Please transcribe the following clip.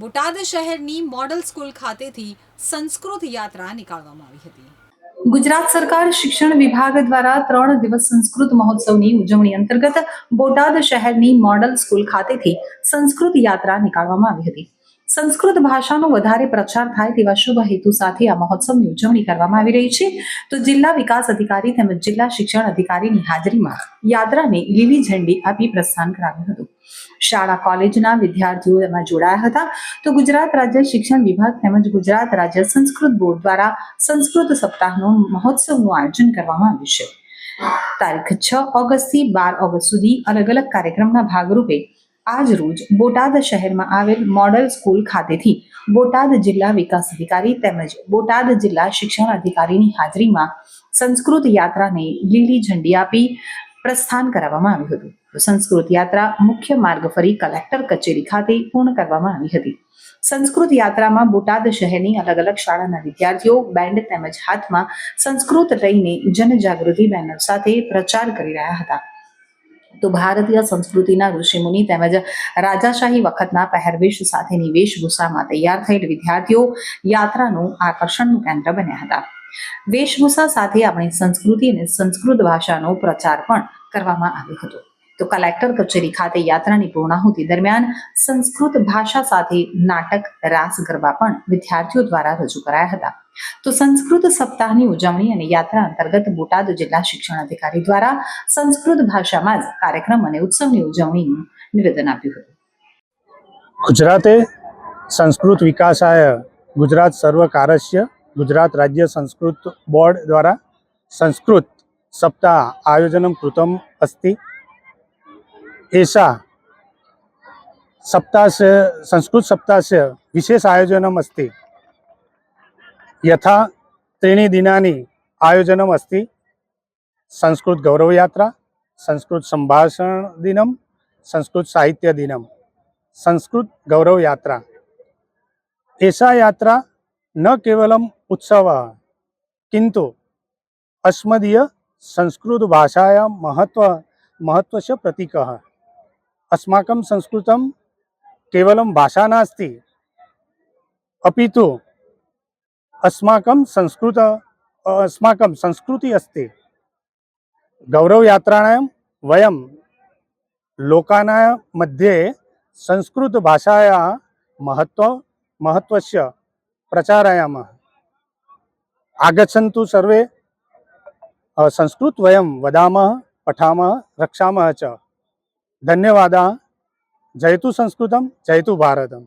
બોટાદ શહેરની model school ખાતેથી સંસ્કૃત યાત્રા નીકાળવામાં આવી હતી. ગુજરાત સરકાર શિક્ષણ વિભાગ દ્વારા ત્રણ દિવસ સંસ્કૃત મહોત્સવની ઉજવણી અંતર્ગત બોટાદ શહેરની મોડલ સ્કૂલ ખાતેથી સંસ્કૃત યાત્રા નીકાળવામાં આવી હતી. સંસ્કૃત ભાષાનો વધારે પ્રચાર થાય તેવા શુભ હેતુ સાથે આ મહોત્સવની ઉજવણી કરવામાં આવી રહી છે. તો જિલ્લા વિકાસ અધિકારી તેમજ જિલ્લા શિક્ષણ અધિકારીની હાજરીમાં યાત્રાને લીલી ઝંડી આપી પ્રસ્થાન કરાવ્યું હતું. શાળા કોલેજના વિદ્યાર્થીઓ એમાં જોડાયા હતા. તો ગુજરાત રાજ્ય શિક્ષણ વિભાગ તેમજ ગુજરાત રાજ્ય સંસ્કૃત બોર્ડ દ્વારા સંસ્કૃત સપ્તાહનો મહોત્સવનું આયોજન કરવામાં આવ્યું છે. તારીખ છ ઓગસ્ટથી બાર ઓગસ્ટ સુધી અલગ અલગ કાર્યક્રમના ભાગરૂપે આજ રોજ બોટાદ શહેરમાં આવેલ મોડલ સ્કૂલ ખાતેથી બોટાદ જિલ્લા વિકાસ અધિકારી તેમજ બોટાદ જિલ્લા શિક્ષણ અધિકારીની હાજરીમાં સંસ્કૃત યાત્રાને લીલી ઝંડી આપી પ્રસ્થાન કરાવવામાં આવ્યું હતું. સંસ્કૃત યાત્રા મુખ્ય માર્ગ ફરી કલેક્ટર કચેરી ખાતે પૂર્ણ કરવામાં આવી હતી. સંસ્કૃત યાત્રામાં બોટાદ શહેરની અલગ અલગ શાળાના વિદ્યાર્થીઓ બેન્ડ તેમજ હાથમાં સંસ્કૃત લઈને જનજાગૃતિ બેનર સાથે પ્રચાર કરી રહ્યા હતા. તો ભારતીય સંસ્કૃતિના ઋષિમુનિ તેમજ રાજાશાહી વખતના પહેરવેશ સાથેની વેશભૂષામાં તૈયાર થયેલ વિદ્યાર્થીઓ યાત્રાનું આકર્ષણનું કેન્દ્ર બન્યા હતા. વેશભૂષા સાથે આપણી સંસ્કૃતિ અને સંસ્કૃત ભાષાનો પ્રચાર પણ કરવામાં આવ્યો હતો. તો કલેક્ટર કચેરી ખાતે યાત્રાની પૂર્ણાહુતિ દરમિયાન સંસ્કૃત ભાષા સાથે નાટક રાસ ગરબા પણ વિદ્યાર્થીઓ દ્વારા રજૂ કરાયા હતા. તો સંસ્કૃત સપ્તાહની ઉજવણી અને યાત્રા અંતર્ગત બોટાદ જિલ્લા શિક્ષણ અધિકારી દ્વારા સંસ્કૃત ભાષામાં જ કાર્યક્રમ અને ઉત્સવની ઉજવણીનું નિવેદન આપ્યું હતું. ગુજરાતે સંસ્કૃત વિકાસાય ગુજરાત સર્વકારસ્ય ગુજરાત રાજ્ય સંસ્કૃત બોર્ડ દ્વારા સંસ્કૃત સપ્તાહ આયોજન કૃતમ અસ્તિ एषा सप्ताहस्य संस्कृतसप्ताहस्य विशेष आयोजनम् अस्ति यथा त्रीणि दिनानि आयोजनम् अस्ति संस्कृतगौरवयात्रा संस्कृतसम्भाषणदिनं संस्कृतसाहित्यदिनं संस्कृत गौरव यात्रा ऐसा यात्रा न केवलम उत्सव किंतु अस्मदीय संस्कृत भाषायां महत्व महत्वस्य प्रतीकः अस्माकं संस्कृतं केवलं भाषा नास्ति अपि तु अस्माकं संस्कृत अस्माकं संस्कृति अस्ति गौरवयात्राणां वयं लोकानां मध्ये संस्कृतभाषायाः महत्व महत्वस्य प्रचारयामः आगच्छन्तु सर्वे अ, संस्कृत वयं वदामः पठामः रक्षामः च ధన్యవాద జయతు సంస్కృతం జయతు భారతం